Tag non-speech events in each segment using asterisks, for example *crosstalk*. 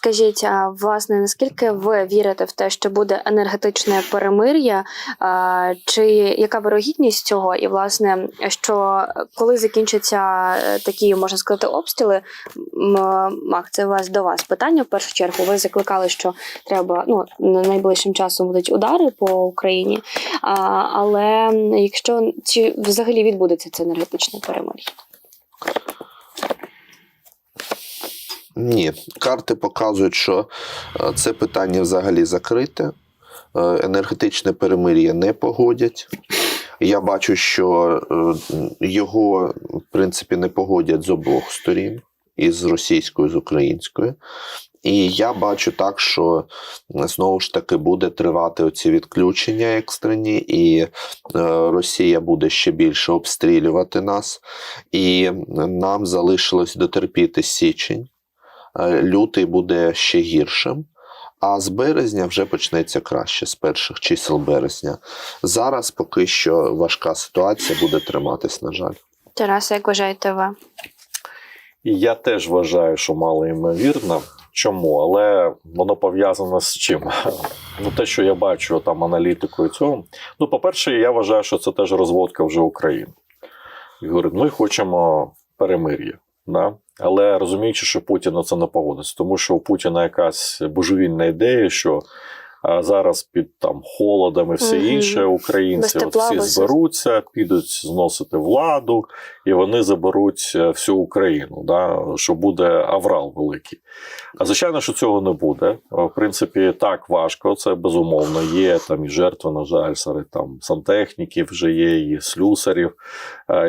Скажіть, а власне, наскільки ви вірите в те, що буде енергетичне перемир'я? Чи яка вирогідність цього? І власне, що коли закінчаться е, такі, можна сказати, обстріли? М, Мак, це у вас до вас питання в першу чергу. Ви закликали, що треба ну найближчим часом будуть удари по Україні. А, але якщо чи взагалі відбудеться це енергетичне перемир'я? Ні, карти показують, що е, це питання взагалі закрите. Е, Енергетичне перемир'я не погодять. Я бачу, що е, його, в принципі, не погодять з обох сторін, і з російською, і з українською. І я бачу так, що знову ж таки буде тривати оці відключення екстрені, і Росія буде ще більше обстрілювати нас. І нам залишилось дотерпіти січень. Е, Лютий буде ще гіршим. А з березня вже почнеться краще, з перших чисел березня. Зараз поки що важка ситуація буде триматись, на жаль. Тараса, як вважаєте ви? І я теж вважаю, що мало ймовірно. Чому? Але воно пов'язано з чим? *laughs* Ну, те, що я бачу там аналітикою цього. Ну, по-перше, я вважаю, що це теж розводка вже України. І говорить, ми хочемо перемир'я. Да? Але розуміючи, що Путін на це не погодиться, тому що у Путіна якась божевільна ідея, що а, зараз під там холодом і все Мгм. інше українці от всі без- зберуться, підуть зносити владу, і вони заберуть е, всю Україну, да, що буде аврал великий. А звичайно, що цього не буде. В принципі, так важко, це безумовно. Є там і жертви, на жаль, серед там сантехніків вже є, і слюсарів,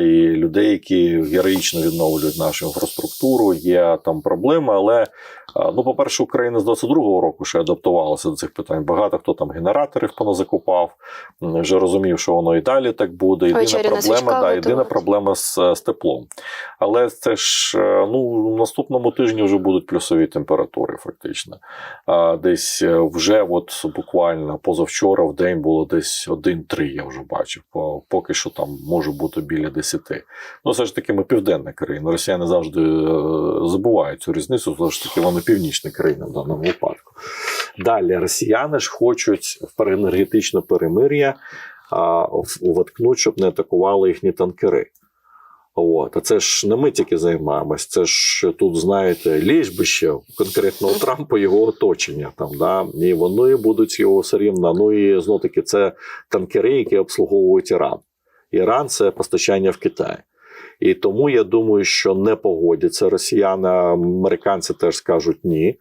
і людей, які героїчно відновлюють нашу інфраструктуру. Є там проблеми, але ну, по-перше, Україна з 22-го року ще адаптувалася до цих питань. Багато хто там генераторів поназакупав, вже розумів, що воно і далі так буде. Єдина проблема, да, єдина проблема з, з теплом. Але це ж е, ну, в наступному тижні вже будуть плюсові температури, фактично. А десь е, вже, от буквально позавчора в день було десь 1-3, я вже бачив. Поки що там може бути біля 10. Ну, все ж таки, ми південна країна. Росіяни завжди е, забувають цю різницю, все ж таки, вони північна країна в даному випадку. Далі росіяни ж хочуть в енергетичне перемир'я воткнуть, щоб не атакували їхні танкери. От, а це ж не ми тільки займаємось, це ж тут, знаєте, ліжбище конкретно у *laughs* Трампа його оточення там, да, і вони будуть його все рівно. Ну і знов таки це танкери, які обслуговують Іран. Іран це постачання в Китай. І тому я думаю, що не погодяться росіяни, американці теж скажуть ні.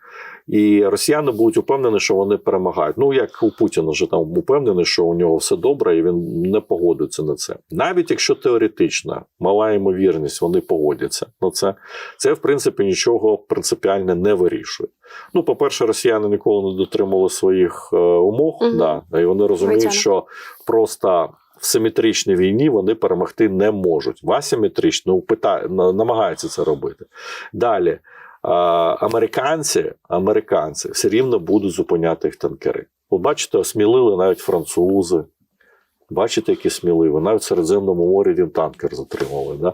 І росіяни будуть упевнені, що вони перемагають. Ну як у Путіна вже там упевнений, що у нього все добре, і він не погодиться на це. Навіть якщо теоретично мала ймовірність, вони погодяться на це. Це в принципі нічого принципіально не вирішує. Ну, по-перше, росіяни ніколи не дотримували своїх е, умов, Мгм. да, і вони розуміють, Звичайно. що просто. В симетричній війні вони перемогти не можуть. В асиметричній пита... намагаються це робити. Далі американці, американці все рівно будуть зупиняти їх танкери. Ви бачите, осмілили навіть французи. Бачите, які сміливі. Навіть в Середземному морі він танкер затримали. Да?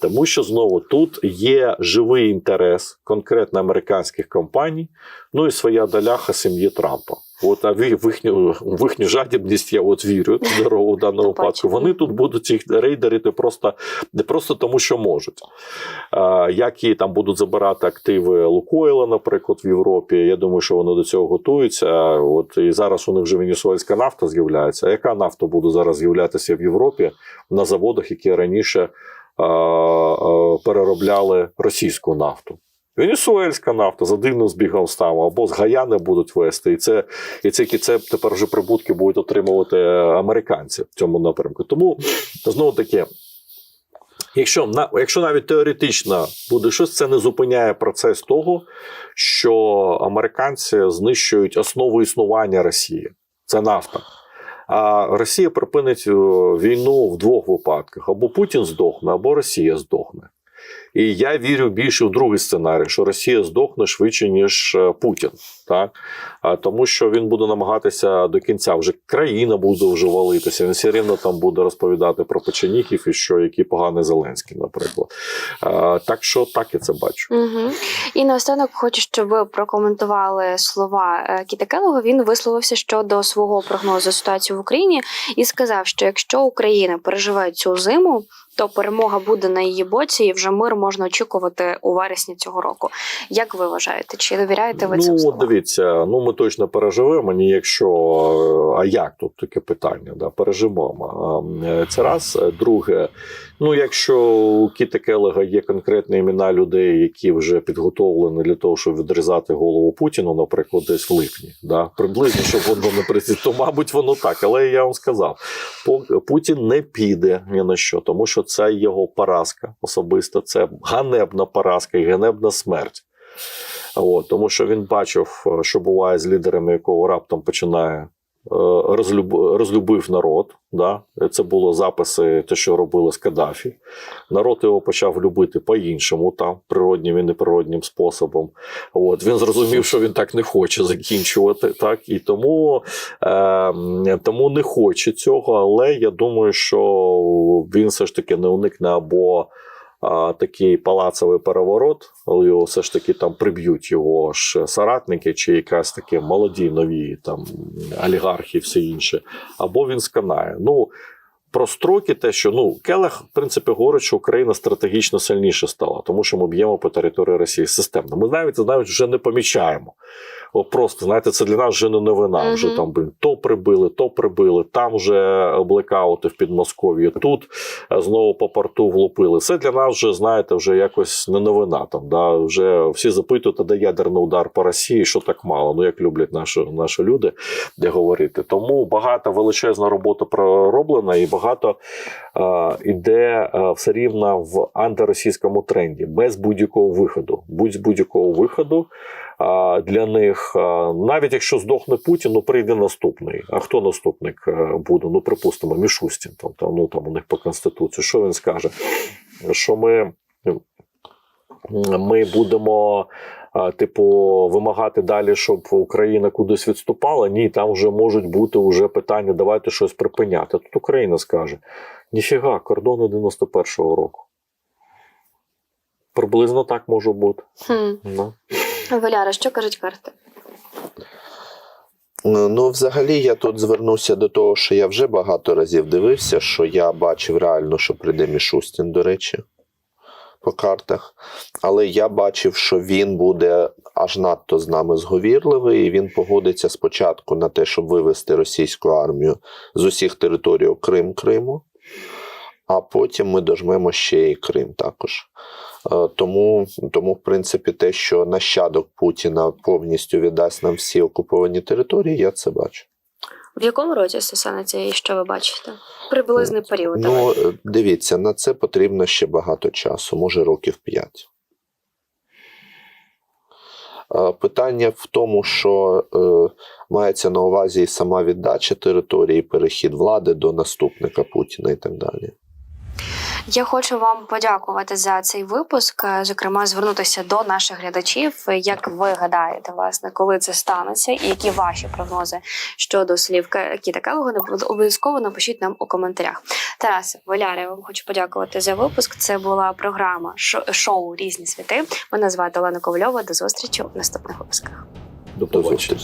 Тому що знову тут є живий інтерес конкретно американських компаній, ну і своя доляха сім'ї Трампа. От, а в їхню, в їхню жадібність я от вірю в даному випадку. Вони тут будуть їх рейдерити просто не просто тому, що можуть. А, як і там будуть забирати активи Лукойла, наприклад, в Європі. Я думаю, що вони до цього готуються. От і зараз у них вже венесуельська нафта з'являється. А яка нафта буде зараз з'являтися в Європі на заводах, які раніше а, а, переробляли російську нафту? Венесуельська нафта за дивним збігом ставу, або з Гаяни будуть вести, і це і це, це тепер вже прибутки будуть отримувати е, американці в цьому напрямку. Тому знову таки, якщо якщо навіть теоретично буде щось, це не зупиняє процес того, що американці знищують основу існування Росії. Це нафта. А Росія припинить е, війну в двох випадках: або Путін здохне, або Росія здохне. І я вірю більше в другий сценарій, що Росія здохне швидше, ніж е, Путін. так тому, що він буде намагатися до кінця вже країна буде вже валитися. Він все рівно там буде розповідати про печеніків і що який поганий Зеленський, наприклад. Так що так я це бачу. Угу. І наостанок хочу, щоб ви прокоментували слова е, Кіта Келлога. Він висловився щодо свого прогнозу ситуації в Україні і сказав, що якщо Україна переживе цю зиму, то перемога буде на її боці, і вже мир можна очікувати у вересні цього року. Як ви вважаєте? Чи довіряєте ви цим Ну, словам? дивіться, ну ми точно переживемо. Ні, якщо а як тут таке питання? Да, переживемо. Е, Це раз. Друге, ну якщо у Кіта Келега є конкретні імена людей, які вже підготовлені для того, щоб відрізати голову Путіну, наприклад, десь в липні, да, приблизно, щоб воно не прийти, то мабуть воно так. Але я вам сказав, Путін не піде ні на що, тому що це його поразка особисто. Це ганебна поразка і ганебна смерть. От, тому що він бачив, е, що буває з лідерами, якого раптом починає розлюбив народ. Да? Це було записи, те, що робили з Каддафі. Народ його почав любити по-іншому, там, природнім і неприроднім способом. От, він зрозумів, що він так не хоче закінчувати. Так? І тому, е, тому не хоче цього, але я думаю, що він все ж таки не уникне або а, такий палацовий переворот, але його все ж таки там приб'ють його ж соратники, чи якась такі молоді нові там олігархи, і все інше, або він сканає. Ну про строки, те, що ну Келех, в принципі, говорить, що Україна стратегічно сильніше стала, тому що ми б'ємо по території Росії системно. Ми навіть навіть вже не помічаємо. Просто знаєте, це для нас вже не новина. Вже там блін, то прибили, то прибили. Там вже блекаути в Підмосков'ї. Тут е, знову по порту влупили. Це для нас вже знаєте, вже якось не новина. Там да вже всі запитують, а де ядерний удар по Росії, що так мало. Ну як люблять наші, наші люди де говорити. Тому багато величезна робота пророблена, і багато іде е, все рівно в антиросійському тренді, без будь-якого виходу. Будь з будь-якого виходу е, для них, е, навіть якщо здохне Путін, ну прийде наступний. А хто наступник е, буде? Ну припустимо, Мішустін. Там, там, ну, там у них по конституції. Що він скаже? Що ми, ми будемо. А, Типу, вимагати далі, щоб Україна кудись відступала. Ні, там вже можуть бути вже питання, давайте щось припиняти. Тут Україна скаже: ніфіга, кордони 91-го року. Приблизно так може бути. Хм. Ну. Валяра, що кажуть карти? Е, Ну, взагалі, я тут звернуся до того, що я вже багато разів дивився, що я бачив реально, що прийде Мішустін, до речі, по картах. Але я бачив, що він буде аж надто з нами зговірливий, і він погодиться спочатку на те, щоб вивести російську армію з усіх територій, окрім Криму, а потім ми дожмемо ще і Крим також. Е, Тому, тому, в принципі, те, що нащадок Путіна повністю віддасть нам всі окуповані території, я це бачу. В якому році станеться і що ви бачите? Приблизний період. Ну, е, дивіться, на це потрібно ще багато часу, може років 5. Питання в тому, що е, мається на увазі і сама віддача території, перехід влади до наступника Путіна і так далі. Я хочу вам подякувати за цей випуск. е, Зокрема, звернутися до наших глядачів. Як ви гадаєте, власне, коли це станеться, і які ваші прогнози щодо слів Кіта Келлога, обов'язково напишіть нам у коментарях. Тарас Валяра, я вам хочу подякувати за випуск. Це була програма шо- шоу Різні світи. Мене звати Олена Ковальова. До зустрічі у наступних випусках. До побачення.